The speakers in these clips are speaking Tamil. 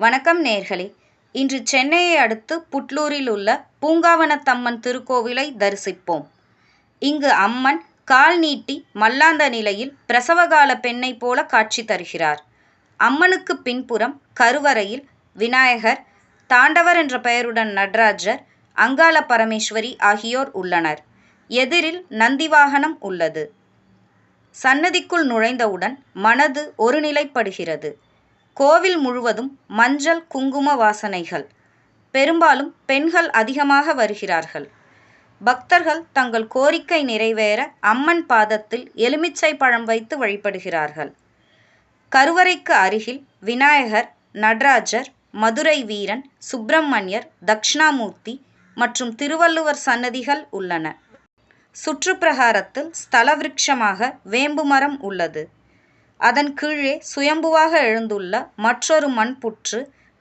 வணக்கம் நேர்களே. இன்று சென்னையை அடுத்து புட்லூரில் உள்ள பூங்காவனத்தம்மன் திருக்கோவிலை தரிசிப்போம். இங்கு அம்மன் கால் நீட்டி மல்லாந்த நிலையில் பிரசவகால பெண்ணைப் போல காட்சி தருகிறார். அம்மனுக்கு பின்புறம் கருவறையில் விநாயகர் தாண்டவர் என்ற பெயருடன் நடராஜர் அங்காள பரமேஸ்வரி ஆகியோர் உள்ளனர். எதிரில் நந்திவாகனம் உள்ளது. சன்னதிக்குள் நுழைந்தவுடன் மனது ஒருநிலைப்படுகிறது. கோவில் முழுவதும் மஞ்சள் குங்கும வாசனைகள். பெரும்பாலும் பெண்கள் அதிகமாக வருகிறார்கள். பக்தர்கள் தங்கள் கோரிக்கை நிறைவேற அம்மன் பாதத்தில் எலுமிச்சை பழம் வைத்து வழிபடுகிறார்கள். கருவறைக்கு அருகில் விநாயகர் நடராஜர் மதுரை வீரன் சுப்பிரமணியர் தக்ஷணாமூர்த்தி மற்றும் திருவள்ளுவர் சன்னதிகள் உள்ளன. சுற்றுப்பிரகாரத்தில் ஸ்தல விருட்சமாக வேம்பு மரம் உள்ளது. அதன் கீழே சுயம்புவாக எழுந்துள்ள மற்றொரு மண்புற்று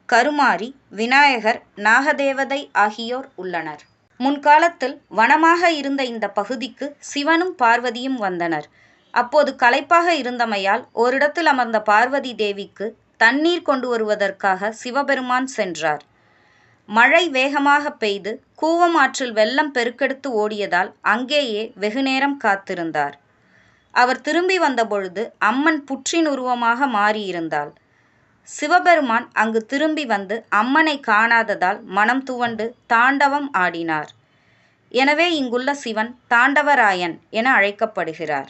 கருமாரி விநாயகர் நாகதேவதை ஆகியோர் உள்ளனர். முன்காலத்தில் வனமாக இருந்த இந்த பகுதிக்கு சிவனும் பார்வதியும் வந்தனர். அப்போது களைப்பாக இருந்தமையால் ஓரிடத்தில் அமர்ந்த பார்வதி தேவிக்கு தண்ணீர் கொண்டு வருவதற்காக சிவபெருமான் சென்றார். மழை வேகமாக பெய்து கூவம் ஆற்றில் வெள்ளம் பெருக்கெடுத்து ஓடியதால் அங்கேயே வெகுநேரம் காத்திருந்தார். அவர் திரும்பி வந்தபொழுது அம்மன் புற்றின் உருவமாக மாறியிருந்தாள். சிவபெருமான் அங்கு திரும்பி வந்து அம்மனை காணாததால் மனம் துவண்டு தாண்டவம் ஆடினார். எனவே இங்குள்ள சிவன் தாண்டவராயன் என அழைக்கப்படுகிறார்.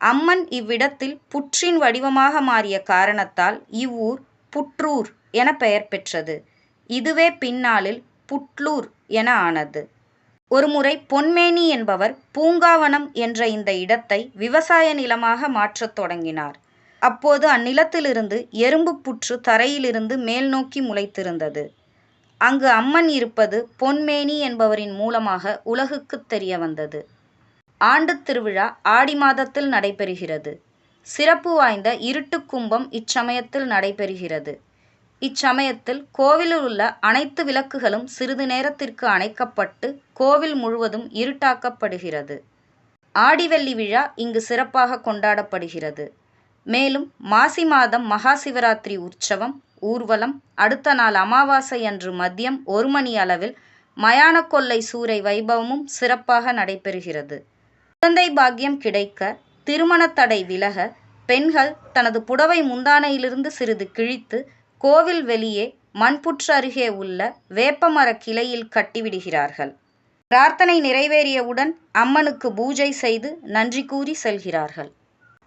அம்மன் இவ்விடத்தில் புற்றின் வடிவமாக மாறிய காரணத்தால் இவ்வூர் புற்றூர் என பெயர் பெற்றது. இதுவே பின்னாளில் புட்லூர் என ஆனது. ஒருமுறை பொன்மேனி என்பவர் பூங்காவனம் என்ற இந்த இடத்தை விவசாய நிலமாக மாற்றத் தொடங்கினார். அப்போது அந்நிலத்திலிருந்து எறும்பு புற்று தரையிலிருந்து மேல் நோக்கி முளைத்திருந்தது. அங்கு அம்மன் இருப்பது பொன்மேனி என்பவரின் மூலமாக உலகுக்குத் தெரிய வந்தது. ஆண்டுத் திருவிழா ஆடி மாதத்தில் நடைபெறுகிறது. சிறப்பு வாய்ந்த இருட்டு கும்பம் இச்சமயத்தில் நடைபெறுகிறது. இச்சமயத்தில் கோவிலில் உள்ள அனைத்து விளக்குகளும் சிறிது நேரத்திற்கு அணைக்கப்பட்டு கோவில் முழுவதும் இருட்டாக்கப்படுகிறது. ஆடிவெள்ளி விழா இங்கு சிறப்பாக கொண்டாடப்படுகிறது. மேலும் மாசி மாதம் மகா சிவராத்திரி உற்சவம் ஊர்வலம் அடுத்த நாள் அமாவாசை அன்று மதியம் ஒரு மணி அளவில் மயான கொள்ளை சூறை வைபவமும் சிறப்பாக நடைபெறுகிறது. குழந்தை பாக்கியம் கிடைக்க திருமண தடை விலக பெண்கள் தனது புடவை முந்தானையிலிருந்து சிறிது கிழித்து கோவில் வெளியே மண்புற்று அருகே உள்ள வேப்பமர கிளையில் கட்டிவிடுகிறார்கள். பிரார்த்தனை நிறைவேறியவுடன் அம்மனுக்கு பூஜை செய்து நன்றி கூறி செல்கிறார்கள்.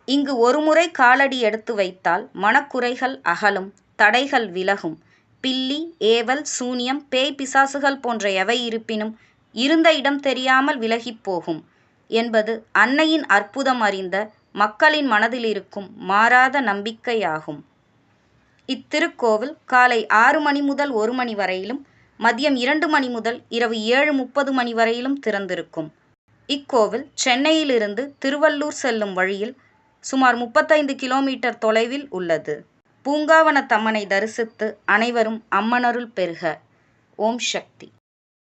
இங்கு ஒருமுறை காலடி எடுத்து வைத்தால் மனக்குறைகள் அகலும் தடைகள் விலகும். பில்லி ஏவல் சூனியம் பேய் பிசாசுகள் போன்ற எவை இருப்பினும் இருந்த இடம் தெரியாமல் விலகிப் போகும் என்பது அன்னையின் அற்புதம் அறிந்த மக்களின் மனதில் இருக்கும் மாறாத நம்பிக்கையாகும். இத்திருக்கோவில் காலை ஆறு மணி முதல் ஒரு மணி வரையிலும் மதியம் இரண்டு மணி முதல் இரவு ஏழு முப்பது மணி வரையிலும் திறந்திருக்கும். இக்கோவில் சென்னையிலிருந்து திருவள்ளூர் செல்லும் வழியில் சுமார் முப்பத்தைந்து கிலோமீட்டர் தொலைவில் உள்ளது. பூங்காவனத்தம்மனை தரிசித்து அனைவரும் அம்மனருள் பெறுக ஓம் சக்தி.